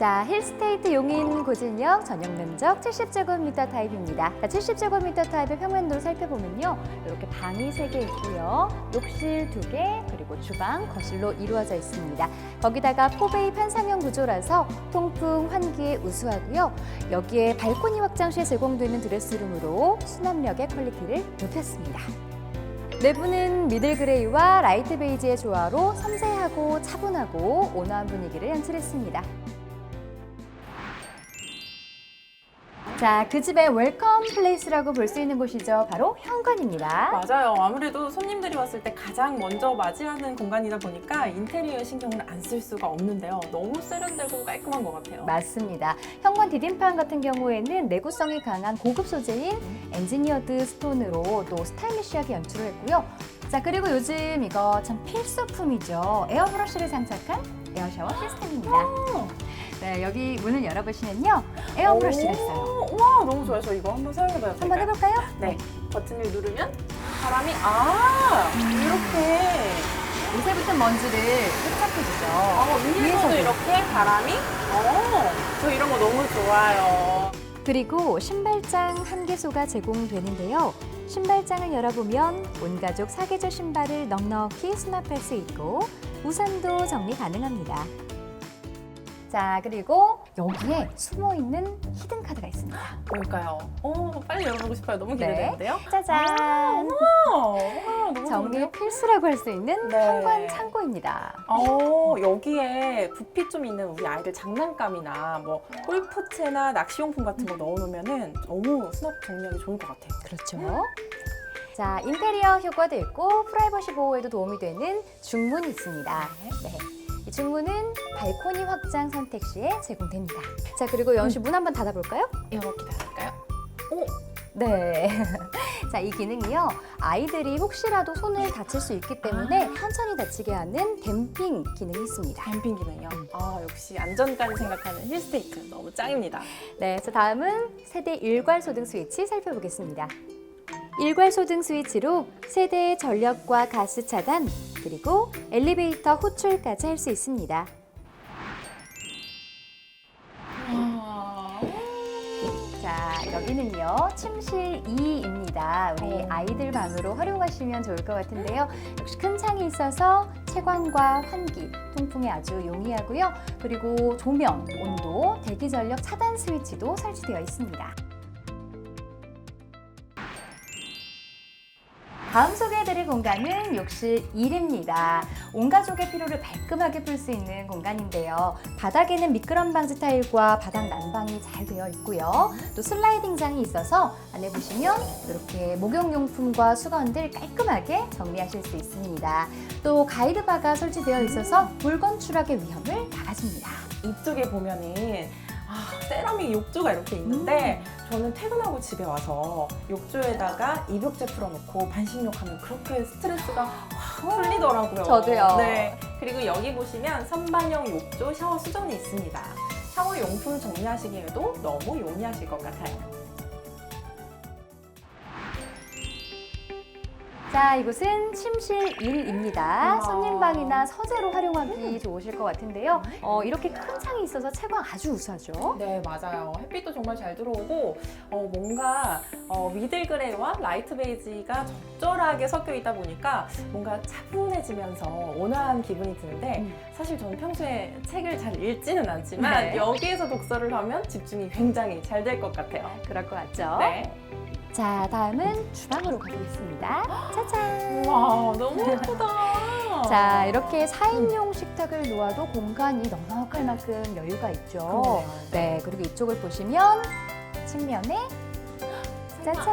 자, 힐스테이트 용인 고진역 전용 면적 70제곱미터 타입입니다. 자, 70제곱미터 타입의 평면도를 살펴보면요. 이렇게 방이 세 개 있고요. 욕실 두 개, 그리고 주방, 거실로 이루어져 있습니다. 거기다가 포베이 판상형 구조라서 통풍, 환기에 우수하고요. 여기에 발코니 확장시에 제공되는 드레스룸으로 수납력의 퀄리티를 높였습니다. 내부는 미들 그레이와 라이트 베이지의 조화로 섬세하고 차분하고 온화한 분위기를 연출했습니다. 자, 그 집의 웰컴 플레이스라고 볼 수 있는 곳이죠. 바로 현관입니다. 맞아요. 아무래도 손님들이 왔을 때 가장 먼저 맞이하는 공간이다 보니까 인테리어에 신경을 안 쓸 수가 없는데요. 너무 세련되고 깔끔한 것 같아요. 맞습니다. 현관 디딤판 같은 경우에는 내구성이 강한 고급 소재인 엔지니어드 스톤으로 또 스타일리시하게 연출을 했고요. 자, 그리고 요즘 이거 참 필수품이죠. 에어브러쉬를 장착한 에어샤워 시스템입니다. 네, 여기 문을 열어보시면요. 에어브러쉬가 있어요. 오, 와 너무 좋아요. 저 이거 한번 사용해봐요. 한번 해볼까요? 네. 버튼을 누르면 바람이 아 이렇게 요새 붙은 먼지를 흡착해주죠. 어, 위에서도 위에서도. 이렇게 바람이 어저 이런 거 너무 좋아요. 그리고 신발장 한 개소가 제공되는데요. 신발장을 열어보면 온 가족 사계절 신발을 넉넉히 수납할 수 있고 우산도 정리 가능합니다. 자, 그리고 여기에 숨어 있는 히든 카드가 있습니다. 뭘까요? 어 빨리 열어보고 싶어요. 너무 기대되는데요. 짜잔! 와, 와 너무 정리의 좋은데요? 필수라고 할 수 있는 네. 현관 창고입니다. 어, 여기에 부피 좀 있는 우리 아이들 장난감이나 뭐 골프채나 낚시용품 같은 거 넣어놓으면은 너무 수납 정리하기 좋을 것 같아요. 그렇죠. 자, 인테리어 효과도 있고 프라이버시 보호에도 도움이 되는 중문이 있습니다. 네. 이 중문은 발코니 확장 선택 시에 제공됩니다. 자, 그리고 연씨 문 한번 닫아볼까요? 이렇게 닫을까요? 네. 자, 이 기능이요. 아이들이 혹시라도 손을 다칠 수 있기 때문에 천천히 다치게 하는 댐핑 기능이 있습니다. 댐핑 기능이요. 아 역시 안전까지 생각하는 힐스테이크 너무 짱입니다. 네, 자 다음은 세대 일괄 소등 스위치 살펴보겠습니다. 일괄 소등 스위치로 세대의 전력과 가스 차단, 그리고 엘리베이터 호출까지 할 수 있습니다. 자, 여기는요, 침실 2입니다. 우리 어. 아이들 방으로 활용하시면 좋을 것 같은데요. 역시 큰 창이 있어서 채광과 환기, 통풍에 아주 용이하고요. 그리고 조명, 온도, 대기 전력 차단 스위치도 설치되어 있습니다. 다음 소개해드릴 공간은 욕실 1입니다. 온 가족의 피로를 말끔하게 풀 수 있는 공간인데요. 바닥에는 미끄럼 방지 타일과 바닥 난방이 잘 되어 있고요. 또 슬라이딩장이 있어서 안에 보시면 이렇게 목욕용품과 수건들 깔끔하게 정리하실 수 있습니다. 또 가이드바가 설치되어 있어서 물건 추락의 위험을 막아줍니다. 이쪽에 보면은 아, 세라믹 욕조가 이렇게 있는데 저는 퇴근하고 집에 와서 욕조에다가 입욕제 풀어놓고 반신욕하면 그렇게 스트레스가 확 풀리더라고요. 저도요. 네. 그리고 여기 보시면 선반형 욕조 샤워 수전이 있습니다. 샤워 용품 정리하시기에도 너무 용이하실 것 같아요. 자, 이곳은 침실 1입니다. 우와. 손님방이나 서재로 활용하기 좋으실 것 같은데요. 어, 이렇게 큰 창이 있어서 채광 아주 우수하죠. 네, 맞아요. 햇빛도 정말 잘 들어오고 어, 뭔가 어, 미들 그레이와 라이트 베이지가 적절하게 섞여 있다 보니까 뭔가 차분해지면서 온화한 기분이 드는데 음. 사실 저는 평소에 책을 잘 읽지는 않지만 네. 여기에서 독서를 하면 집중이 굉장히 잘 될 것 같아요. 그럴 것 같죠? 네. 자, 다음은 주방으로 가보겠습니다. 짜잔! 와, 너무 예쁘다. 자, 이렇게 4인용 식탁을 놓아도 공간이 넉넉할 만큼 여유가 있죠. 그러네요. 네, 그리고 이쪽을 보시면 측면에 짜잔!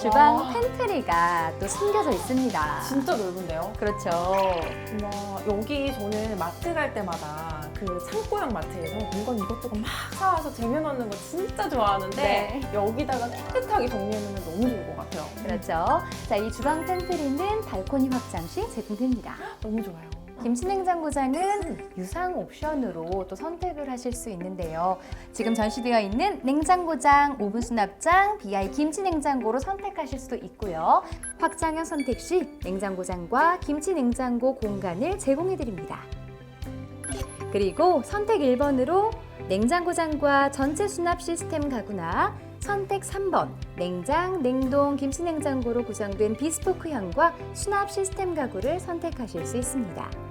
주방 와, 팬트리가 또 숨겨져 있습니다. 진짜 넓은데요? 그렇죠. 와, 여기 저는 마트 갈 때마다 그 창고형 마트에서 물건 이것저것 막 사와서 쟁여놓는 거 진짜 좋아하는데 네. 여기다가 깨끗하게 정리해놓으면 너무 좋을 것 같아요. 그렇죠. 자, 이 주방 팬트리는 발코니 확장 시 제공됩니다. 너무 좋아요. 김치냉장고장은 유상 옵션으로 또 선택을 하실 수 있는데요. 지금 전시되어 있는 냉장고장, 오븐 수납장, BI 김치냉장고로 선택하실 수도 있고요. 확장형 선택 시 냉장고장과 김치냉장고 공간을 제공해 드립니다. 그리고 선택 1번으로 냉장고 장과 전체 수납 시스템 가구나 선택 3번 냉장, 냉동, 김치냉장고로 구성된 비스포크형과 수납 시스템 가구를 선택하실 수 있습니다.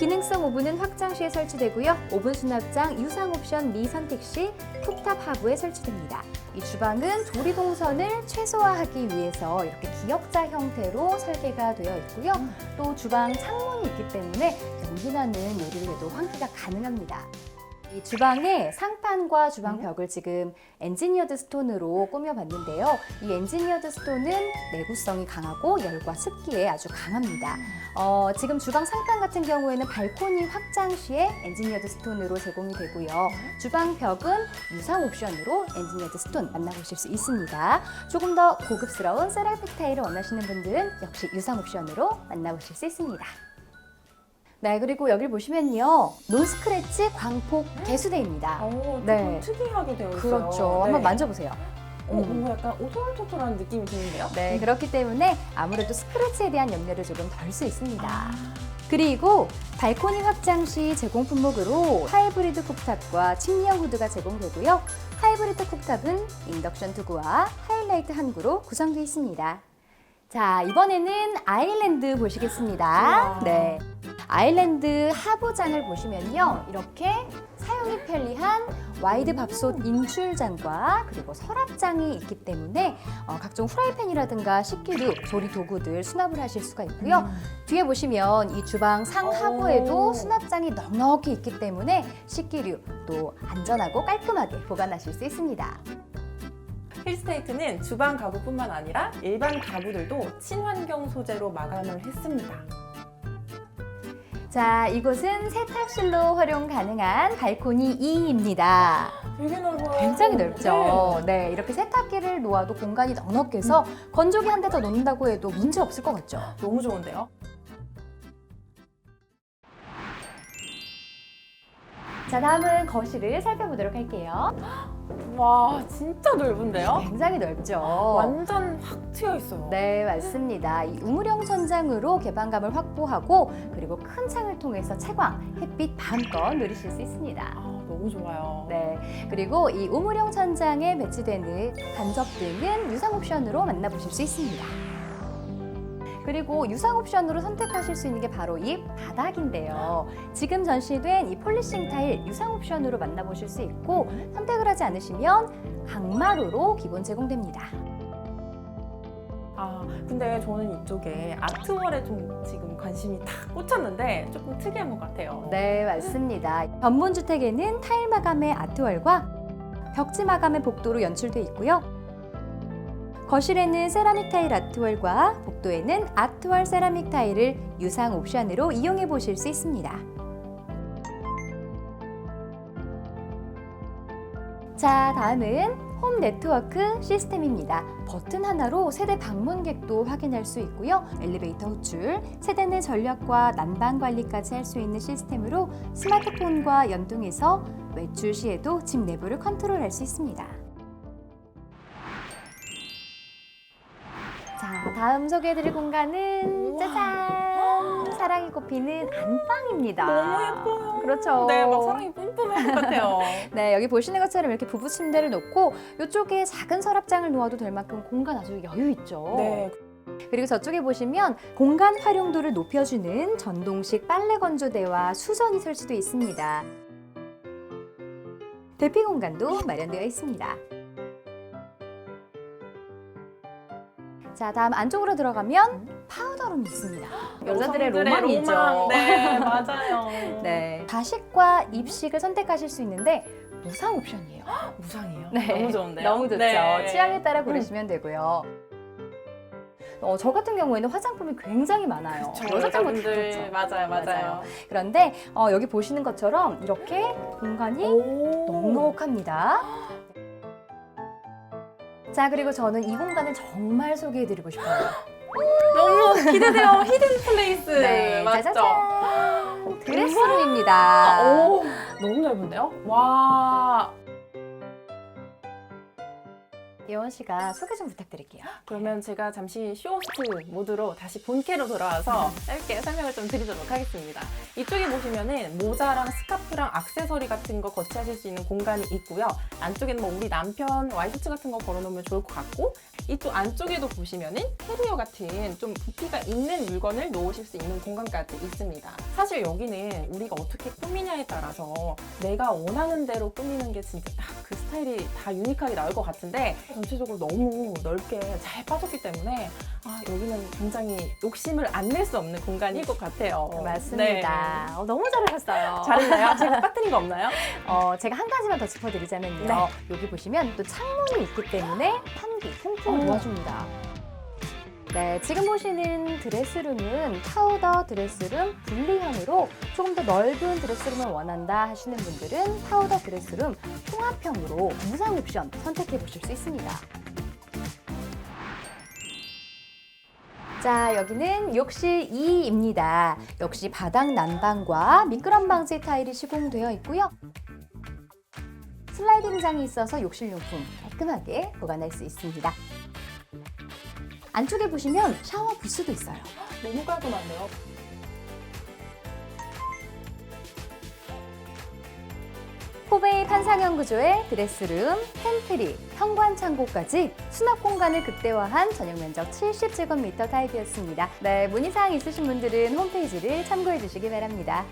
기능성 오븐은 확장 시에 설치되고요. 오븐 수납장 유상 옵션 미 선택 시 쿡탑 하부에 설치됩니다. 이 주방은 조리 동선을 최소화하기 위해서 이렇게 기역자 형태로 설계가 되어 있고요. 또 주방 창문이 있기 때문에 연기 나는 요리를 해도 환기가 가능합니다. 이 주방의 상판과 주방 벽을 지금 엔지니어드 스톤으로 꾸며봤는데요. 이 엔지니어드 스톤은 내구성이 강하고 열과 습기에 아주 강합니다. 어, 지금 주방 상판 같은 경우에는 발코니 확장 시에 엔지니어드 스톤으로 제공이 되고요. 주방 벽은 유상 옵션으로 엔지니어드 스톤 만나보실 수 있습니다. 조금 더 고급스러운 세라믹 타일을 원하시는 분들은 역시 유상 옵션으로 만나보실 수 있습니다. 네, 그리고 여기 보시면요. 논스크래치 광폭 개수대입니다. 어, 네. 특이하게 되어 있어요. 그렇죠. 네. 한번 만져보세요. 어, 뭔가 약간 오돌토돌한 느낌이 드는데요? 네, 그렇기 때문에 아무래도 스크래치에 대한 염려를 조금 덜 수 있습니다. 아, 그리고 발코니 확장 시 제공 품목으로 하이브리드 쿡탑과 침리형 후드가 제공되고요. 하이브리드 쿡탑은 인덕션 투구와 하이라이트 한 구로 구성되어 있습니다. 자, 이번에는 아일랜드 보시겠습니다. 네. 아일랜드 하부장을 보시면요. 이렇게 사용이 편리한 와이드 밥솥 인출장과 그리고 서랍장이 있기 때문에 어, 각종 프라이팬이라든가 식기류, 조리 도구들 수납을 하실 수가 있고요. 뒤에 보시면 이 주방 상하부에도 오. 수납장이 넉넉히 있기 때문에 식기류 또 안전하고 깔끔하게 보관하실 수 있습니다. 힐스테이트는 주방 가구뿐만 아니라 일반 가구들도 친환경 소재로 마감을 했습니다. 자, 이곳은 세탁실로 활용 가능한 발코니 2입니다. 되게 넓어요. 굉장히 넓죠. 네, 이렇게 세탁기를 놓아도 공간이 넉넉해서 건조기 한 대 더 놓는다고 해도 문제 없을 것 같죠. 네, 너무 좋은데요? 자, 다음은 거실을 살펴보도록 할게요. 와, 진짜 넓은데요? 굉장히 넓죠. 완전 확 트여 있어요. 네, 맞습니다. 이 우물형 천장으로 개방감을 확보하고 그리고 큰 창을 통해서 채광, 햇빛 마음껏 누리실 수 있습니다. 아, 너무 좋아요. 네, 그리고 이 우물형 천장에 배치되는 간접 등은 유상 옵션으로 만나보실 수 있습니다. 그리고 유상 옵션으로 선택하실 수 있는 게 바로 이 바닥인데요. 지금 전시된 이 폴리싱 타일 유상 옵션으로 만나보실 수 있고 선택을 하지 않으시면 강마루로 기본 제공됩니다. 아, 근데 저는 이쪽에 아트월에 좀 지금 관심이 탁 꽂혔는데 조금 특이한 것 같아요. 네, 맞습니다. 전문 주택에는 타일 마감의 아트월과 벽지 마감의 복도로 연출돼 있고요. 거실에는 세라믹 타일 아트월과 복도에는 아트월 세라믹 타일을 유상 옵션으로 이용해 보실 수 있습니다. 자, 다음은 홈 네트워크 시스템입니다. 버튼 하나로 세대 방문객도 확인할 수 있고요. 엘리베이터 호출, 세대 내 전력과 난방 관리까지 할 수 있는 시스템으로 스마트폰과 연동해서 외출 시에도 집 내부를 컨트롤할 수 있습니다. 자, 다음 소개해드릴 공간은. 짜잔! 사랑이 꼽히는 안방입니다. 너무 예뻐요. 그렇죠. 네, 막 사랑이 뿜뿜할 것 같아요. 네, 여기 보시는 것처럼 이렇게 부부 침대를 놓고 이쪽에 작은 서랍장을 놓아도 될 만큼 공간 아주 여유 있죠. 네, 그리고 저쪽에 보시면 공간 활용도를 높여주는 전동식 빨래 건조대와 수전이 설치되어 있습니다. 대피 공간도 마련되어 있습니다. 자, 다음 안쪽으로 들어가면 파우더룸이 있습니다. 여자들의 로망이죠. 로망. 네, 맞아요. 네, 자식과 입식을 선택하실 수 있는데 무상 옵션이에요. 무상이에요. 네, 너무 좋은데요. 너무 좋죠. 네. 취향에 따라 고르시면 되고요. 어, 저 같은 경우에는 화장품이 굉장히 많아요. 저 여자친구 여자분들 그렇죠. 맞아요, 맞아요. 그런데 어, 여기 보시는 것처럼 이렇게 공간이 오. 넉넉합니다. 자, 그리고 저는 이 공간을 정말 소개해드리고 싶어요. 너무 기대돼요. 히든 플레이스 네, 맞죠? 짜자잔. 드레스룸입니다. 오, 너무 넓은데요? 와, 예원 씨가 소개 좀 부탁드릴게요. 그러면 제가 잠시 쇼호스트 모드로 다시 본캐로 돌아와서 짧게 설명을 좀 드리도록 하겠습니다. 이쪽에 보시면은 모자랑 스카프랑 액세서리 같은 거 거치하실 수 있는 공간이 있고요. 안쪽에는 뭐 우리 남편 와이셔츠 같은 거 걸어놓으면 좋을 것 같고 이쪽 안쪽에도 보시면은 캐리어 같은 좀 부피가 있는 물건을 놓으실 수 있는 공간까지 있습니다. 사실 여기는 우리가 어떻게 꾸미냐에 따라서 내가 원하는 대로 꾸미는 게 진짜 딱 그 스타일이 다 유니크하게 나올 것 같은데 전체적으로 너무 넓게 잘 빠졌기 때문에 아, 여기는 굉장히 욕심을 안 낼 수 없는 공간일 것 같아요. 네, 맞습니다. 어, 너무 잘하셨어요. 네. 잘했나요? 제가 빠뜨린 거 없나요? 어, 제가 한 가지만 더 짚어드리자면요. 네. 여기 보시면 또 창문이 있기 때문에 환기, 통풍을 어. 도와줍니다. 네, 지금 보시는 드레스룸은 파우더 드레스룸 분리형으로 조금 더 넓은 드레스룸을 원한다 하시는 분들은 파우더 드레스룸 통합형으로 무상 옵션 선택해 보실 수 있습니다. 자, 여기는 욕실 2입니다. 역시 바닥 난방과 미끄럼 방지 타일이 시공되어 있고요. 슬라이딩장이 있어서 욕실 용품 깔끔하게 보관할 수 있습니다. 안쪽에 보시면 샤워 부스도 있어요. 너무 깔끔한데요? 포베이 판상형 구조의 드레스룸, 팬트리, 현관 창고까지 수납 공간을 극대화한 전용 면적 70제곱미터 타입이었습니다. 네, 문의사항 있으신 분들은 홈페이지를 참고해 주시기 바랍니다.